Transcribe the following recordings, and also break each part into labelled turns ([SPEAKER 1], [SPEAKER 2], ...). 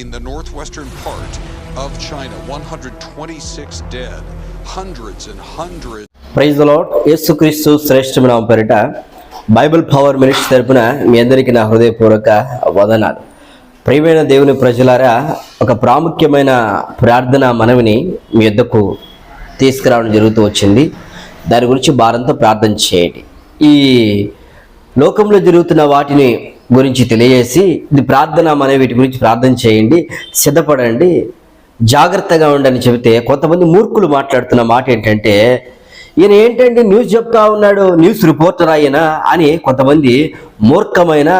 [SPEAKER 1] In the northwestern part of China, 126 dead, hundreds and hundreds.
[SPEAKER 2] Praise Lord యేసుక్రీస్తు శ్రేష్టమైన పేరిట Bible power minutes తరపున మీ అందరికీ నా హృదయపూర్వక వదనాలు. ప్రియమైన దేవుని ప్రజలారా ఒక ప్రాముఖ్యమైన ప్రార్థన మనవిని మీ యొద్దకు తీసుకురావడం జరుగుతూ వచ్చింది. దాని గురించి భారంతో ప్రార్థన చేయండి. ఈ లోకంలో జరుగుతున్న వాటిని గురించి తెలియజేసి ఇది ప్రార్థన మన వీటి గురించి ప్రార్థన చేయండి సిద్ధపడండి జాగ్రత్తగా ఉండని చెబితే కొంతమంది మూర్ఖులు మాట్లాడుతున్న మాట ఏంటంటే ఈయన ఏంటంటే న్యూస్ చెప్తా ఉన్నాడు న్యూస్ రిపోర్టర్ ఆయన అని కొంతమంది మూర్ఖమైన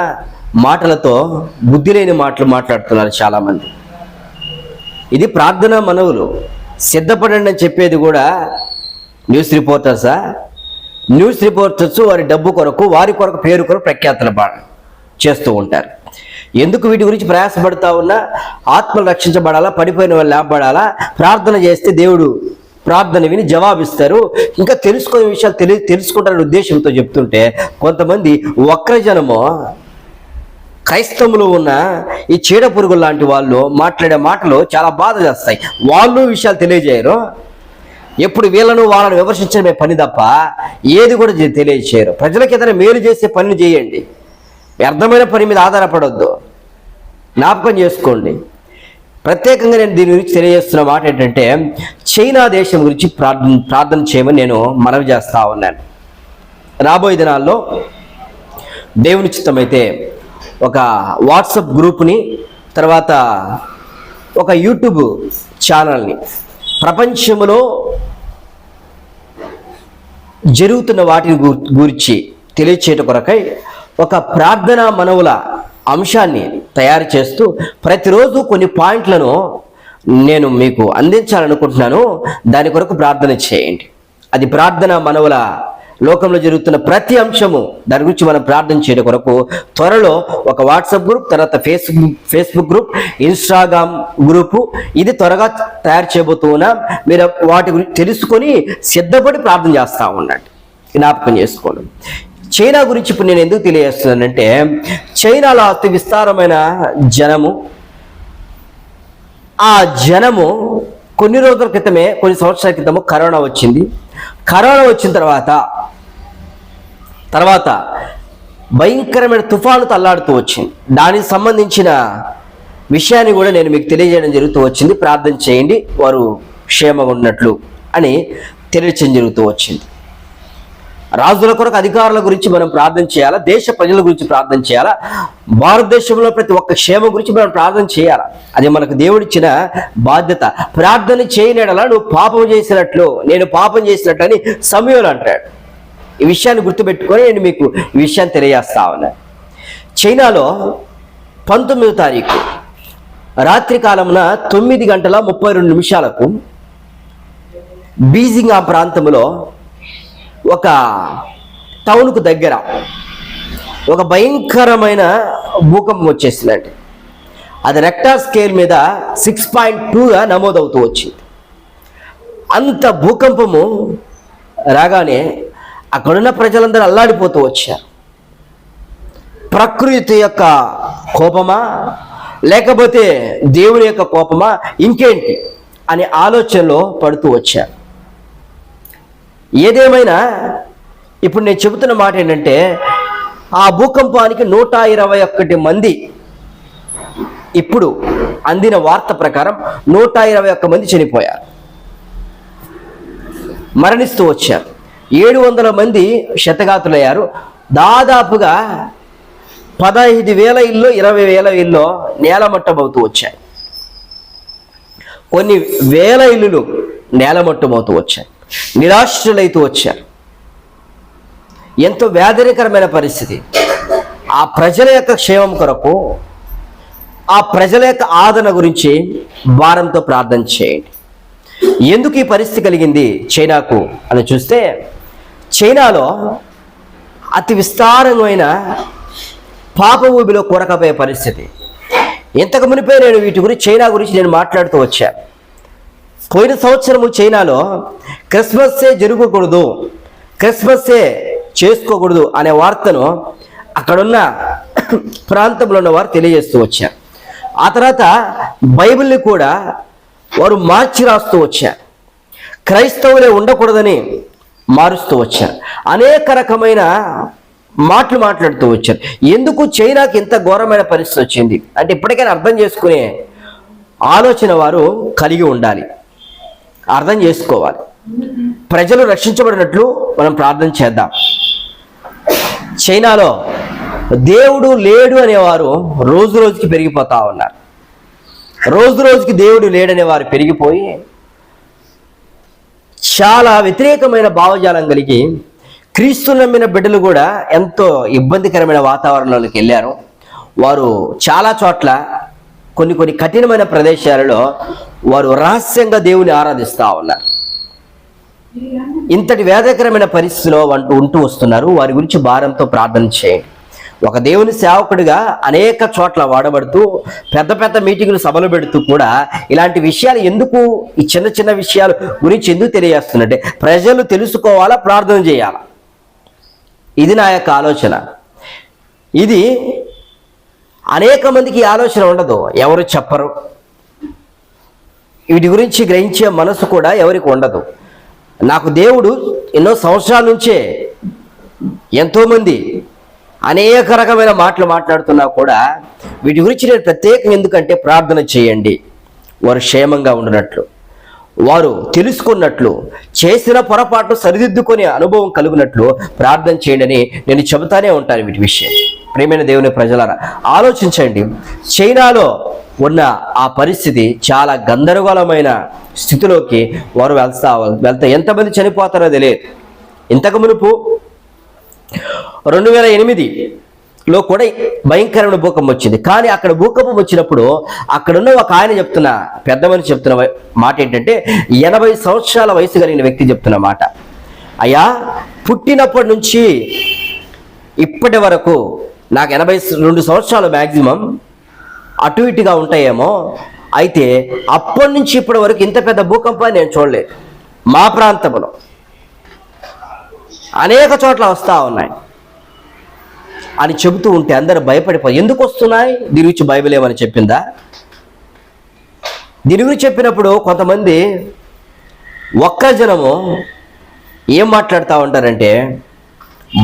[SPEAKER 2] మాటలతో బుద్ధి లేని మాటలు మాట్లాడుతున్నారు చాలామంది. ఇది ప్రార్థన మనవులు సిద్ధపడండి అని చెప్పేది కూడా న్యూస్ రిపోర్టర్సా? న్యూస్ రిపోర్టర్స్ వారి డబ్బు కొరకు వారి కొరకు పేరు కొరకు ప్రఖ్యాతలు పాడారు చేస్తూ ఉంటారు. ఎందుకు వీటి గురించి ప్రయాసపడతా ఉన్నా ఆత్మలు రక్షించబడాలా పడిపోయిన వాళ్ళు లేపబడాలా ప్రార్థన చేస్తే దేవుడు ప్రార్థన విని జవాబిస్తారు. ఇంకా తెలుసుకునే విషయాలు తెలి తెలుసుకుంటారనే ఉద్దేశంతో చెప్తుంటే కొంతమంది వక్రజనము క్రైస్తవులు ఉన్న ఈ చీడ పురుగులు లాంటి వాళ్ళు మాట్లాడే మాటలు చాలా బాధ చేస్తాయి. వాళ్ళు విషయాలు తెలియజేయరు. ఎప్పుడు వీళ్ళను వాళ్ళను విమర్శించడమే పని తప్ప ఏది కూడా తెలియజేయరు. ప్రజలకు ఏదైనా మేలు చేసే పని చేయండి. వ్యర్థమైన పని మీద ఆధారపడొద్దు. జ్ఞాపకం చేసుకోండి. ప్రత్యేకంగా నేను దీని గురించి తెలియజేస్తున్న మాట ఏంటంటే చైనా దేశం గురించి ప్రార్థన ప్రార్థన చేయమని నేను మనవి చేస్తా ఉన్నాను. రాబోయే దినాల్లో దేవుని చిత్తమైతే ఒక వాట్సప్ గ్రూప్ని తర్వాత ఒక యూట్యూబ్ ఛానల్ని ప్రపంచంలో జరుగుతున్న వాటిని గురించి తెలియచేయట కొరకై ఒక ప్రార్థన మనవుల అంశాన్ని తయారు చేస్తూ ప్రతిరోజు కొన్ని పాయింట్లను నేను మీకు అందించాలనుకుంటున్నాను. దాని కొరకు ప్రార్థన చేయండి. అది ప్రార్థన మనవుల లోకంలో జరుగుతున్న ప్రతి అంశము దాని గురించి మనం ప్రార్థన చేయడం కొరకు త్వరలో ఒక వాట్సాప్ గ్రూప్ తర్వాత Facebook Facebook group Instagram group. ఇది త్వరగా తయారు చేయబోతూ ఉన్నాం. మీరు వాటి గురించి తెలుసుకొని సిద్ధపడి ప్రార్థన చేస్తూ ఉండండి. జ్ఞాపకం చేసుకోండి. చైనా గురించి ఇప్పుడు నేను ఎందుకు తెలియజేస్తున్నానంటే చైనాలో అతి విస్తారమైన జనము ఆ జనము కొన్ని రోజుల క్రితమే కొన్ని సంవత్సరాల క్రితము కరోనా వచ్చింది. కరోనా వచ్చిన తర్వాత తర్వాత భయంకరమైన తుఫాను తల్లాడుతూ వచ్చింది. దానికి సంబంధించిన విషయాన్ని కూడా నేను మీకు తెలియజేయడం జరుగుతూ వచ్చింది. ప్రార్థన చేయండి వారు క్షేమంగా ఉన్నట్లు అని తెలియచేయడం జరుగుతూ వచ్చింది. రాజుల కొరకు అధికారుల గురించి మనం ప్రార్థన చేయాలా? దేశ ప్రజల గురించి ప్రార్థన చేయాలా? భారతదేశంలో ప్రతి ఒక్క క్షేమం గురించి మనం ప్రార్థన చేయాలా? అది మనకు దేవుడిచ్చిన బాధ్యత. ప్రార్థన చేయనడలా నువ్వు పాపం చేసినట్లు నేను పాపం చేసినట్లు అని సమయంలో అంటాడు. ఈ విషయాన్ని గుర్తుపెట్టుకొని నేను మీకు ఈ విషయాన్ని తెలియజేస్తా ఉన్నా. చైనాలో పంతొమ్మిదో తారీఖు రాత్రి కాలమున తొమ్మిది గంటల ముప్పై రెండు నిమిషాలకు బీజింగ్ ఆ ప్రాంతంలో ఒక టౌన్కు దగ్గర ఒక భయంకరమైన భూకంపం వచ్చేసిందండి. అది రెక్టార్ స్కేల్ మీద సిక్స్ పాయింట్ టూగా నమోదవుతూ వచ్చింది. అంత భూకంపము రాగానే అక్కడున్న ప్రజలందరూ అల్లాడిపోతూ వచ్చారు. ప్రకృతి యొక్క కోపమా? లేకపోతే దేవుని యొక్క కోపమా? ఇంకేంటి? అనే ఆలోచనలో పడుతూ వచ్చారు. ఏదేమైనా ఇప్పుడు నేను చెబుతున్న మాట ఏంటంటే ఆ భూకంపానికి నూట ఇరవై ఒక్కటి మంది ఇప్పుడు అందిన వార్త ప్రకారం నూట ఇరవై ఒక్క మంది చనిపోయారు. మరణిస్తూ వచ్చారు. ఏడు వందల మంది శతఘాతులయ్యారు. దాదాపుగా పదహైదు వేల ఇల్లు ఇరవై వేల ఇల్లు నేలమట్టమవుతూ వచ్చాయి. కొన్ని వేల ఇల్లులు నేలమట్టమవుతూ వచ్చాయి. నిరాశ్రులైతూ వచ్చారు. ఎంతో వ్యాధరికరమైన పరిస్థితి. ఆ ప్రజల యొక్క క్షేమం కొరకు ఆ ప్రజల యొక్క ఆదరణ గురించి భారంతో ప్రార్థన చేయండి. ఎందుకు ఈ పరిస్థితి కలిగింది చైనాకు అని చూస్తే చైనాలో అతి విస్తారమైన పాప ఊబిలో కూరకపోయే పరిస్థితి. ఇంతకు మునిపే నేను వీటి గురించి చైనా గురించి నేను మాట్లాడుతూ వచ్చాను పోయిన సంవత్సరము చైనాలో క్రిస్మస్సే జరగకూడదు క్రిస్మస్సే చేసుకోకూడదు అనే వార్తను అక్కడున్న ప్రాంతంలో ఉన్న వారు తెలియజేస్తూ వచ్చారు. ఆ తర్వాత బైబిల్ని కూడా వారు మార్చి రాస్తూ వచ్చారు. క్రైస్తవులే ఉండకూడదని మారుస్తూ వచ్చారు. అనేక రకమైన మాటలు మాట్లాడుతూ వచ్చారు. ఎందుకు చైనాకి ఇంత ఘోరమైన పరిస్థితి వచ్చింది? అంటే ఇప్పటికైనా అర్థం చేసుకునే ఆలోచన వారు కలిగి ఉండాలి. అర్థం చేసుకోవాలి. ప్రజలు రక్షించబడినట్లు మనం ప్రార్థన చేద్దాం. చైనాలో దేవుడు లేడు అనేవారు రోజు రోజుకి పెరిగిపోతా ఉన్నారు. రోజు రోజుకి దేవుడు లేడనే వారు పెరిగిపోయి చాలా వ్యతిరేకమైన భావజాలం కలిగి క్రీస్తు నమ్మిన బిడ్డలు కూడా ఎంతో ఇబ్బందికరమైన వాతావరణంలోకి వెళ్ళారు. వారు చాలా చోట్ల కొన్ని కొన్ని కఠినమైన ప్రదేశాలలో వారు రహస్యంగా దేవుని ఆరాధిస్తూ ఉన్నారు. ఇంతటి వేదకరమైన పరిస్థితిలో అంటూ ఉంటూ వస్తున్నారు. వారి గురించి భారంతో ప్రార్థన చేయండి. ఒక దేవుని సేవకుడిగా అనేక చోట్ల వాడబడుతూ పెద్ద పెద్ద మీటింగులు సభలు పెడుతూ కూడా ఇలాంటి విషయాలు ఎందుకు ఈ చిన్న చిన్న విషయాలు గురించి ఎందుకు తెలియజేస్తున్నట్టే? ప్రజలు తెలుసుకోవాలా? ప్రార్థన చేయాలా? ఇది నా యొక్క ఆలోచన. ఇది అనేక మందికి ఆలోచన ఉండదు. ఎవరు చెప్పరు. వీటి గురించి గ్రహించే మనసు కూడా ఎవరికి ఉండదు. నాకు దేవుడు ఎన్నో సంవత్సరాల నుంచే ఎంతోమంది అనేక రకమైన మాటలు మాట్లాడుతున్నా కూడా వీటి గురించి నేను ప్రత్యేకంగా ఎందుకంటే ప్రార్థన చేయండి. వారు క్షేమంగా ఉండినట్లు. వారు తెలుసుకున్నట్లు చేసిన పొరపాటు సరిదిద్దుకునే అనుభవం కలిగినట్లు ప్రార్థన చేయండి అని నేను చెబుతానే ఉంటాను వీటి విషయం. ప్రేమైన దేవుని ప్రజలారా ఆలోచించండి. చైనాలో ఉన్న ఆ పరిస్థితి చాలా గందరగోళమైన స్థితిలోకి వారు వెళ్తా వెళ్తా ఎంతమంది చనిపోతారో తెలియదు. ఇంతకు మునుపు రెండు వేల ఎనిమిదిలో కూడా భయంకరమైన భూకంపం వచ్చింది. కానీ అక్కడ భూకంపం వచ్చినప్పుడు అక్కడున్న ఒక ఆయన చెప్తున్న పెద్ద మనిషి చెప్తున్న మాట ఏంటంటే ఎనభై సంవత్సరాల వయసు కలిగిన వ్యక్తి చెప్తున్న మాట. అయ్యా పుట్టినప్పటి నుంచి ఇప్పటి వరకు నాకు ఎనభై రెండు సంవత్సరాలు మ్యాక్సిమం అటు ఇటుగా ఉంటాయేమో. అయితే అప్పటి నుంచి ఇప్పటి వరకు ఇంత పెద్ద భూకంపాన్ని నేను చూడలేదు. మా ప్రాంతంలో అనేక చోట్ల వస్తూ ఉన్నాయి. అని చెబుతూ ఉంటే అందరూ భయపడిపోయి ఎందుకు వస్తున్నాయి? దీని గురించి బైబిల్ ఏమని చెప్పిందా? దీని గురించి చెప్పినప్పుడు కొంతమంది ఒక్క జనము ఏం మాట్లాడుతూ ఉంటారంటే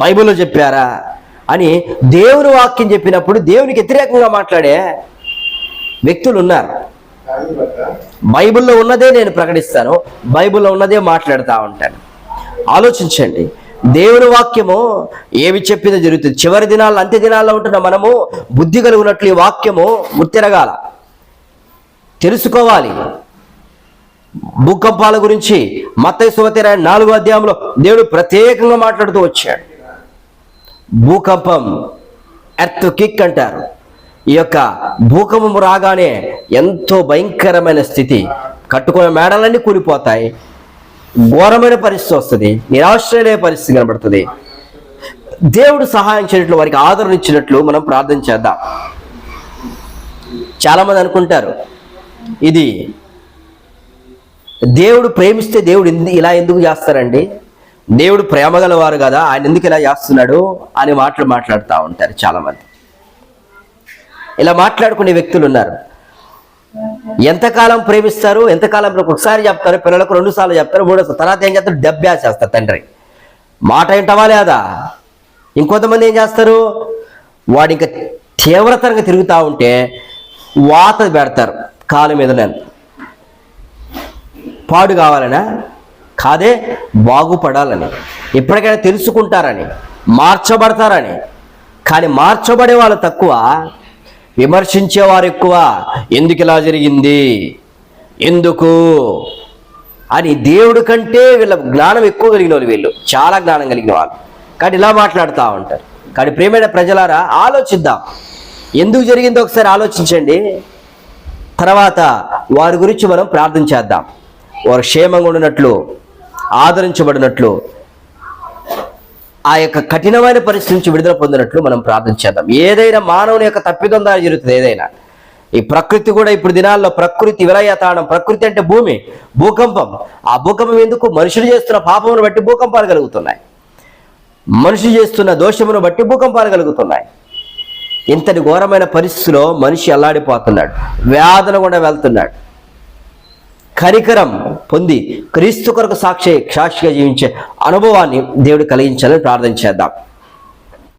[SPEAKER 2] బైబిల్లో చెప్పారా? అని దేవుని వాక్యం చెప్పినప్పుడు దేవునికి వ్యతిరేకంగా మాట్లాడే వ్యక్తులు ఉన్నారు. బైబిల్లో ఉన్నదే నేను ప్రకటిస్తాను బైబిల్లో ఉన్నదే మాట్లాడుతూ ఉంటాను. ఆలోచించండి దేవుని వాక్యము ఏమి చెప్పిందో జరుగుతుంది. చివరి దినాల్లో అంత్య దినాల్లో ఉంటున్న మనము బుద్ధి కలిగినట్లు ఈ వాక్యము ముత్తిరగాల. తెలుసుకోవాలి. భూకంపాల గురించి మత్తయి సువతీర నాలుగో అధ్యాయంలో దేవుడు ప్రత్యేకంగా మాట్లాడుతూ వచ్చాడు. భూకంపం ఎర్త్ కిక్ అంటారు. ఈ యొక్క భూకంపం రాగానే ఎంతో భయంకరమైన స్థితి. కట్టుకున్న మేడలన్నీ కూలిపోతాయి. ఘోరమైన పరిస్థితి వస్తుంది. నిరాశ్రయమైన పరిస్థితి కనబడుతుంది. దేవుడు సహాయం చేయట్లు వారికి ఆదరణ ఇచ్చినట్లు మనం ప్రార్థన చేద్దాం. చాలామంది అనుకుంటారు ఇది దేవుడు ప్రేమిస్తే దేవుడు ఇలా ఎందుకు చేస్తారండి? దేవుడు ప్రేమ గలవారు కదా ఆయన ఎందుకు ఇలా చేస్తున్నాడు అని మాటలు మాట్లాడుతూ ఉంటారు చాలామంది. ఇలా మాట్లాడుకునే వ్యక్తులు ఉన్నారు. ఎంతకాలం ప్రేమిస్తారు ఎంతకాలం ఒకసారి చెప్తారు పిల్లలకు రెండు సార్లు చెప్తారు మూడోసారి తర్వాత ఏం చేస్తారు? డబ్బేసేస్తారు తండ్రి. మాట ఏంటవా లేదా? ఇంకొంతమంది ఏం చేస్తారు? వాడు ఇంకా తీవ్రతరంగా తిరుగుతూ ఉంటే వాత పెడతారు కాలు మీద పాడు కావాలనా? కాదే బాగుపడాలని. ఎప్పటికైనా తెలుసుకుంటారని మార్చబడతారని. కానీ మార్చబడే వాళ్ళు తక్కువ విమర్శించేవారు ఎక్కువ. ఎందుకు ఇలా జరిగింది? ఎందుకు? అని దేవుడి కంటే వీళ్ళ జ్ఞానం ఎక్కువ కలిగిన వాళ్ళు వీళ్ళు. చాలా జ్ఞానం కలిగిన వాళ్ళు. కానీ ఇలా మాట్లాడుతూ ఉంటారు. కానీ ప్రేమైన ప్రజలారా ఆలోచిద్దాం. ఎందుకు జరిగిందో ఒకసారి ఆలోచించండి. తర్వాత వారి గురించి మనం ప్రార్థన చేద్దాం. వారు క్షేమంగా ఉన్నట్లు ఆదరించబడినట్లు ఆ యొక్క కఠినమైన పరిస్థితి నుంచి విడుదల పొందినట్లు మనం ప్రార్థన చేద్దాం. ఏదైనా మానవుని యొక్క తప్పిదం ద్వారా జరుగుతుంది ఏదైనా. ఈ ప్రకృతి కూడా ఇప్పుడు దినాల్లో ప్రకృతి విలయతాళం ప్రకృతి అంటే భూమి భూకంపం. ఆ భూకంపం ఎందుకు? మనుషులు చేస్తున్న పాపమును బట్టి భూకంపాలు కలుగుతున్నాయి. మనిషి చేస్తున్న దోషమును బట్టి భూకంపాలు కలుగుతున్నాయి. ఇంతటి ఘోరమైన పరిస్థితిలో మనిషి అల్లాడిపోతున్నాడు. వేదన కూడా వెళ్తున్నాడు. కరికరం పొంది క్రీస్తు కొరకు సాక్షి సాక్షిగా జీవించే అనుభవాన్ని దేవుడు కలిగించాలని ప్రార్థన చేద్దాం.